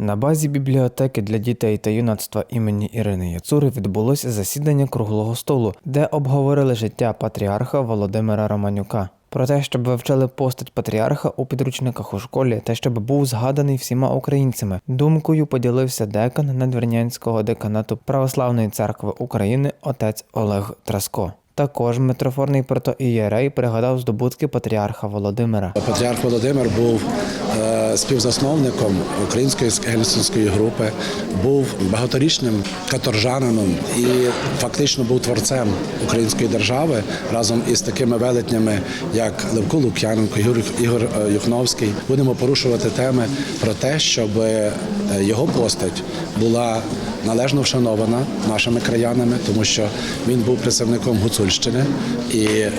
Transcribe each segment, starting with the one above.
На базі бібліотеки для дітей та юнацтва імені Ірини Яцури відбулося засідання круглого столу, де обговорили життя патріарха Володимира Романюка. Про те, щоб вивчали постать патріарха у підручниках у школі та щоб був згаданий всіма українцями. Думкою поділився декан Надвірнянського деканату Православної церкви України отець Олег Траско. Також митрофорний протоієрей пригадав здобутки патріарха Володимира. Патріарх Володимир був е, співзасновником української гельсінської групи, був багаторічним каторжанином і фактично був творцем української держави разом із такими велетнями, як Левко Лук'яненко, Ігор е, Юхновський. Будемо порушувати теми про те, щоб е, його постать була належно вшанована нашими краянами, тому що він був представником Гуцульщини, і е,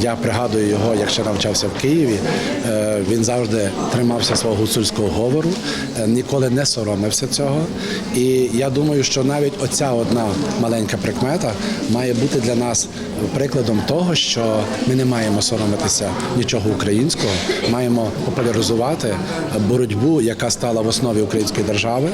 я пригадую його, як ще навчався в Києві. Е, він завжди тримався свого гуцульського говору, е, ніколи не соромився цього. І я думаю, що навіть оця одна маленька прикмета має бути для нас прикладом того, що ми не маємо соромитися нічого українського, маємо популяризувати боротьбу, яка стала в основі української держави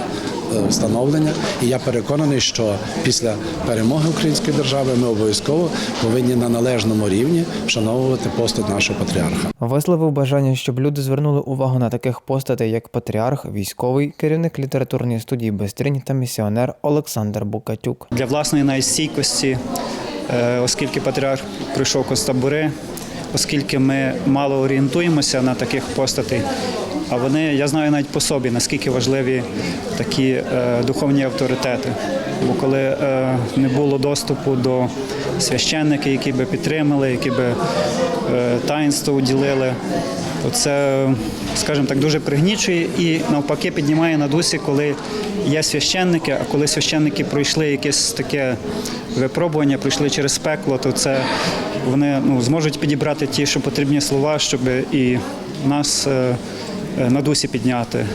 встановлення. І я переконаний, що після перемоги української держави ми обов'язково повинні на належному рівні вшановувати постать нашого патріарха. Висловив бажання, щоб люди звернули увагу на таких постатей, як патріарх, військовий, керівник літературної студії Бестрінь та місіонер Олександр Букатюк. для власної навіть стійкості, е, оскільки патріарх пройшов концтабори, оскільки ми мало орієнтуємося на таких постатей. А вони, я знаю навіть по собі, наскільки важливі такі е, духовні авторитети. Бо коли е, не було доступу до священників, які би підтримали, які би е, таїнство уділили, це, скажімо так, дуже пригнічує і навпаки піднімає на дусі, коли є священники, а коли священники пройшли якесь таке випробування, пройшли через пекло, то це вони ну, зможуть підібрати ті, що потрібні слова, щоб і нас е, е, на дусі підняти. Е,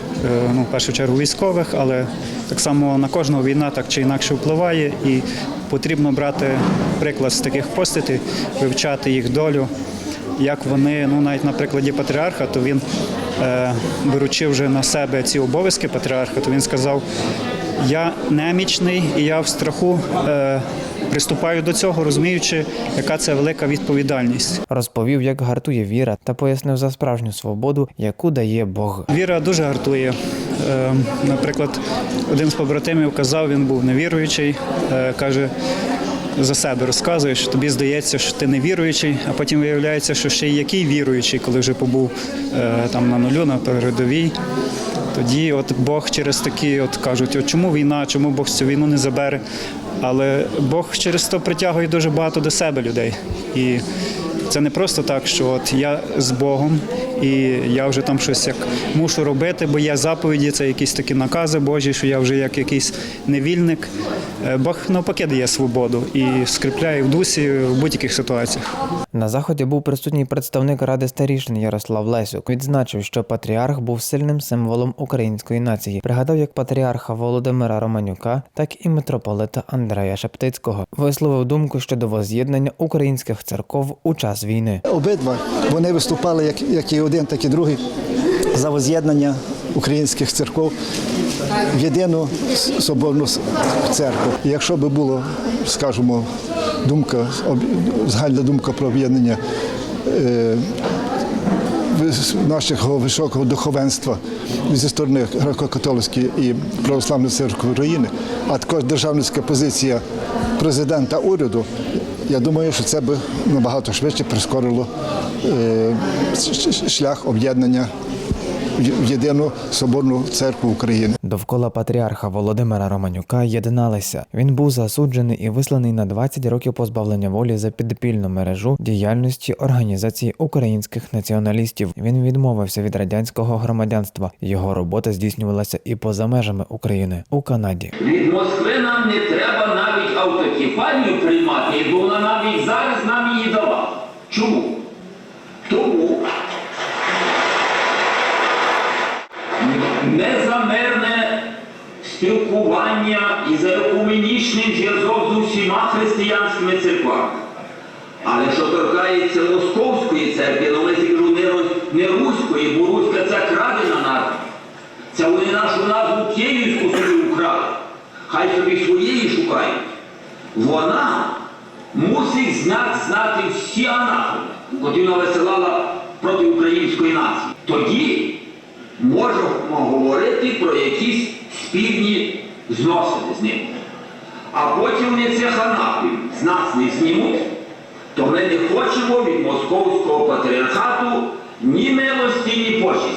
Ну, в першу чергу військових, але так само на кожного війна так чи інакше впливає, і потрібно брати приклад з таких постатей, вивчати їх долю як вони, ну навіть на прикладі патріарха, то він, е, беручи вже на себе ці обов'язки патріарха, то він сказав: я немічний і я в страху е, приступаю до цього, розуміючи, яка це велика відповідальність. Розповів, як гартує віра, та пояснив за справжню свободу, яку дає Бог. Віра дуже гартує. Е, Наприклад, один з побратимів казав, він був невіруючий, е, каже. За себе розказує, що тобі здається, що ти не віруючий, а потім виявляється, що ще й який віруючий, коли вже побув е, там на нулю, на передовій. Тоді от Бог через такі от кажуть, от чому війна, чому Бог цю війну не забере. Але Бог через то притягує дуже багато до себе людей. І це не просто так, що от я з Богом і я вже там щось як мушу робити, бо є заповіді, це якісь такі накази Божі, що я вже як якийсь невільник. Е, Бог навпаки дає свободу і скріпляє в дусі в будь-яких ситуаціях. На заході був присутній представник ради старішин Ярослав Лесюк. Відзначив, що патріарх був сильним символом української нації. Пригадав як патріарха Володимира Романюка, так і митрополита Андрея Шептицького. Висловив думку щодо воз'єднання українських церков у час війни. Обидва вони виступали як, як і один, так і другий за воз'єднання українських церков в єдину соборну церкву. І якщо би було, скажімо, думка, загальна думка про об'єднання е, нашого високого духовенства зі сторони греко-католицької і православної церкви України, а також державницька позиція президента уряду, я думаю, що це би набагато швидше прискорило е, шлях об'єднання в єдину соборну церкву України. Довкола патріарха Володимира Романюка єдналися. Він був засуджений і висланий на 20 років позбавлення волі за підпільну мережу діяльності організації українських націоналістів. Він відмовився від радянського громадянства. Його робота здійснювалася і поза межами України у Канаді. Від Москви нам не треба навіть автокефалію приймати, бо вона навіть зараз нам її дала. Чому? Тому незамирне спілкування і заекуменічний зв'язок з усіма християнськими церквами. Але що торкається Московської церкви, ну ми кажу не, не Руської, бо Руська це крадена нація. Це вони нашу назву Київську собі украли. Хай собі своєї шукають. Вона мусить знати, знати всі анафеми, котрі вона висилала проти української нації. Тоді можемо говорити про якісь спільні зносини з ними. А потім вони цих анапів з нас не знімуть, то ми не хочемо від московського патріархату ні милості, ні почесті.